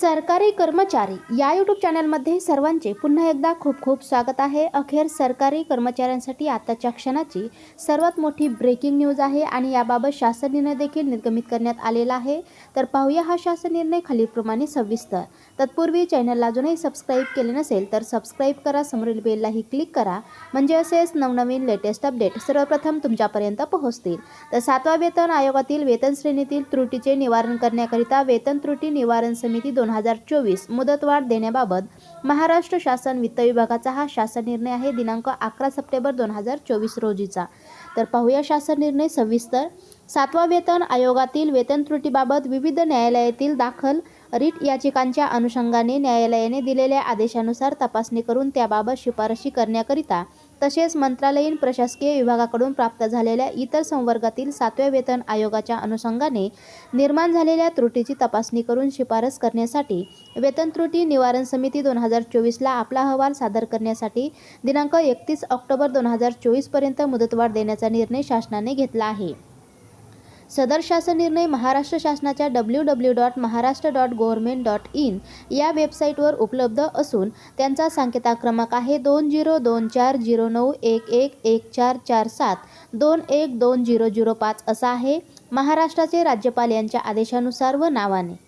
सरकारी कर्मचारी या यूट्यूब चॅनलमध्ये सर्वांचे पुन्हा एकदा खूप खूप स्वागत आहे. अखेर सरकारी कर्मचाऱ्यांसाठी आताच्या क्षणाची सर्वात मोठी ब्रेकिंग न्यूज आहे आणि याबाबत शासन निर्णय देखील निर्गमित करण्यात आलेला आहे. तर पाहूया हा शासन निर्णय खालीलप्रमाणे सविस्तर. तत्पूर्वी चॅनलला अजूनही सबस्क्राईब केले नसेल तर सबस्क्राईब करा समोरील बेललाही क्लिक करा. म्हणजे असेच नवनवीन लेटेस्ट अपडेट सर्वप्रथम तुमच्यापर्यंत पोहोचतील. तर सातवा वेतन आयोगातील वेतन श्रेणीतील त्रुटीचे निवारण करण्याकरिता वेतन त्रुटी निवारण समिती दोन हजार चोवीस मुदतवाढ देण्याबाबत महाराष्ट्र शासन वित्त विभागाचा हा शासन निर्णय आहे दिनांक अकरा सप्टेंबर दोन हजार चोवीस रोजीचा. तर पाहूया शासन निर्णय सविस्तर. सातवा वेतन आयोगातील वेतन त्रुटीबाबत विविध न्यायालयातील दाखल रीट याचिकांच्या अनुषंगाने न्यायालयाने दिलेल्या आदेशानुसार तपासणी करून त्याबाबत शिफारशी करण्याकरिता तसेच मंत्रालयीन प्रशासकीय विभागाकडून प्राप्त झालेल्या इतर संवर्गातील सातव्या वेतन आयोगाच्या अनुषंगाने निर्माण झालेल्या त्रुटीची तपासणी करून शिफारस करण्यासाठी वेतन त्रुटी निवारण समिती दोन हजार चोवीसला आपला अहवाल सादर करण्यासाठी दिनांक एकतीस ऑक्टोबर दोन हजार चोवीसपर्यंत मुदतवाढ देण्याचा निर्णय शासनाने घेतला आहे. सदर शासन निर्णय महाराष्ट्र शासनाच्या W W dot Maharashtra dot government dot in या वेबसाईटवर उपलब्ध असून त्यांचा सांकेता क्रमांक आहे दोन झिरो दोन चार झिरो नऊ एक एक एक चार चार सात दोन एक दोन झिरो झिरो पाच असा आहे. महाराष्ट्राचे राज्यपाल यांच्या आदेशानुसार व नावाने.